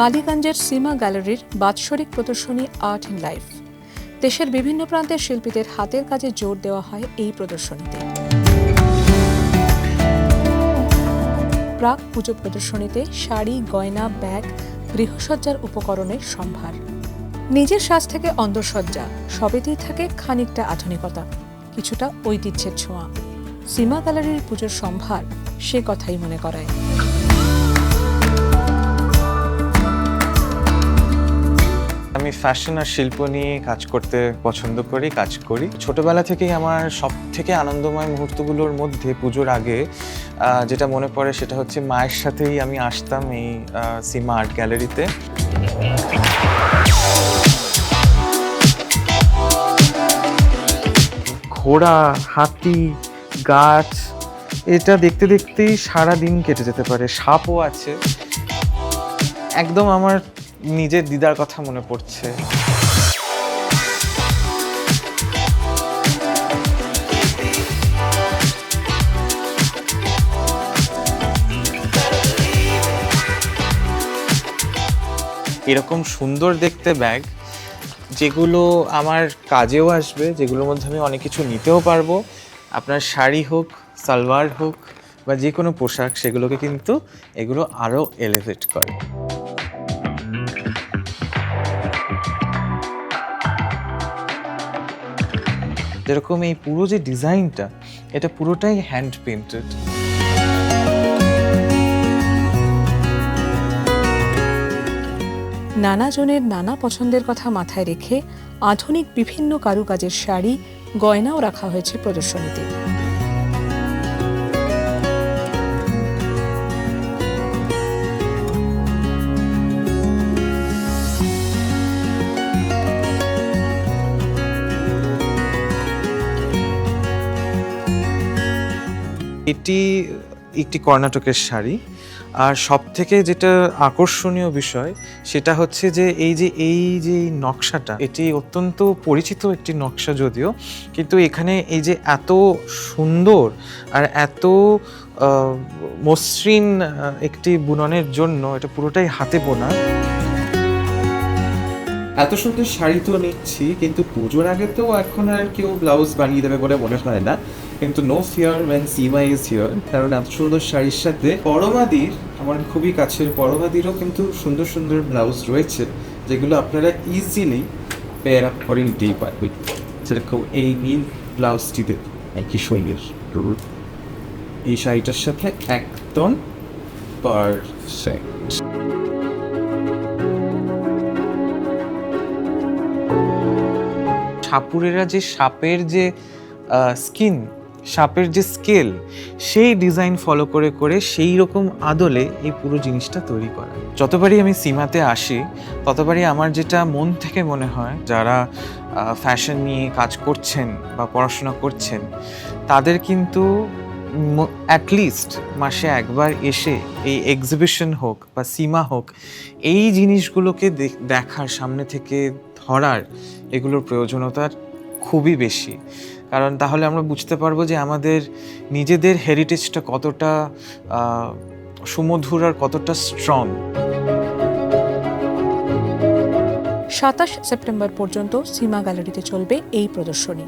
বালিগঞ্জের সীমা গ্যালারির বাৎসরিক প্রদর্শনী আর্ট ইন লাইফ দেশের বিভিন্ন প্রান্তের শিল্পীদের হাতের কাজে জোর দেওয়া হয় এই প্রদর্শনীতে। প্রাক পুজো প্রদর্শনীতে শাড়ি, গয়না, ব্যাগ, গৃহসজ্জার উপকরণের সম্ভার। নিজের সাজ থেকে অন্দরসজ্জা সবেতেই থাকে খানিকটা আধুনিকতা, কিছুটা ঐতিহ্যের ছোঁয়া। সীমা গ্যালারির পুজোর সম্ভার সে কথাই মনে করায়। ফ্যাশন আর শিল্প নিয়ে কাজ করতে পছন্দ করি, কাজ করি। ছোটবেলা থেকেই আমার সব থেকে আনন্দময় মুহূর্তগুলোর মধ্যে পুজোর আগে যেটা মনে পড়ে সেটা হচ্ছে মায়ের সাথেই আমি আসতাম এই সীমা আর্ট গ্যালারিতে ঘোড়া, হাতি, গাছ, এটা দেখতে দেখতেই সারা দিন কেটে যেতে পারে, সাপও আছে। একদম আমার নিজের দিদার কথা মনে পড়ছে। এরকম সুন্দর দেখতে ব্যাগ যেগুলো আমার কাজেও আসবে, যেগুলোর মধ্যে আমি অনেক কিছু নিতেও পারব। আপনার শাড়ি হোক, সালোয়ার হোক, বা যে কোনো পোশাক, সেগুলোকে কিন্তু এগুলো আরও এলিভেট করে। যেরকম এই পুরো যে ডিজাইনটা, এটা পুরোটাই হ্যান্ড পেন্টেড নানা জনের নানা পছন্দের কথা মাথায় রেখে আধুনিক বিভিন্ন কারুকাজের শাড়ি, গয়নাও রাখা হয়েছে প্রদর্শনীতে। এটি একটি কর্ণাটকের শাড়ি। আর সব থেকে যেটা আকর্ষণীয় বিষয়, সেটা হচ্ছে যে এই যে এই যে নকশাটা, এটি অত্যন্ত পরিচিত একটি নকশা যদিও, কিন্তু এখানে এই যে এত সুন্দর আর এত মসৃণ একটি বুননের জন্য এটা পুরোটাই হাতে বোনা। এত সুন্দর শাড়ি তো নিচ্ছি, কিন্তু পুজোর আগে তো এখন আর কেউ ব্লাউজ বানিয়ে দেবে বলে মনে হয় না। কিন্তু no fear when Sima is here কারণ এত সুন্দর শাড়ির সাথে পরমাদির, আমার খুবই কাছের পরমাদিরও কিন্তু সুন্দর সুন্দর ব্লাউজ রয়েছে, যেগুলো আপনারা ইজিলি পেয়ার আপ করে নিতেই পারবেন। যেরকম এই নীল ব্লাউজটিতে একই শৈলের। এই শাড়িটার সাথে একদম পারফেক্ট সাপুরেরা যে সাপের যে স্কিন সাপের যে স্কেল সেই ডিজাইন ফলো করে করে সেই রকম আদলে এই পুরো জিনিসটা তৈরি করা। যতবারই আমি সীমাতে আসি, ততবারই আমার যেটা মন থেকে মনে হয়, যারা ফ্যাশন নিয়ে কাজ করছেন বা পড়াশোনা করছেন, তাদের কিন্তু অ্যাটলিস্ট মাসে একবার এসে এই এক্সিবিশন হোক বা সীমা হোক, এই জিনিসগুলোকে দেখার সামনে থেকে ধরার এগুলোর প্রয়োজনীয়তার খুবই বেশি। কারণ তাহলে আমরা বুঝতে পারব যে আমাদের নিজেদের হেরিটেজটা কতটা সুমধুর আর কতটা স্ট্রং সাতাশ সেপ্টেম্বর পর্যন্ত সিমা গ্যালারিতে চলবে এই প্রদর্শনী।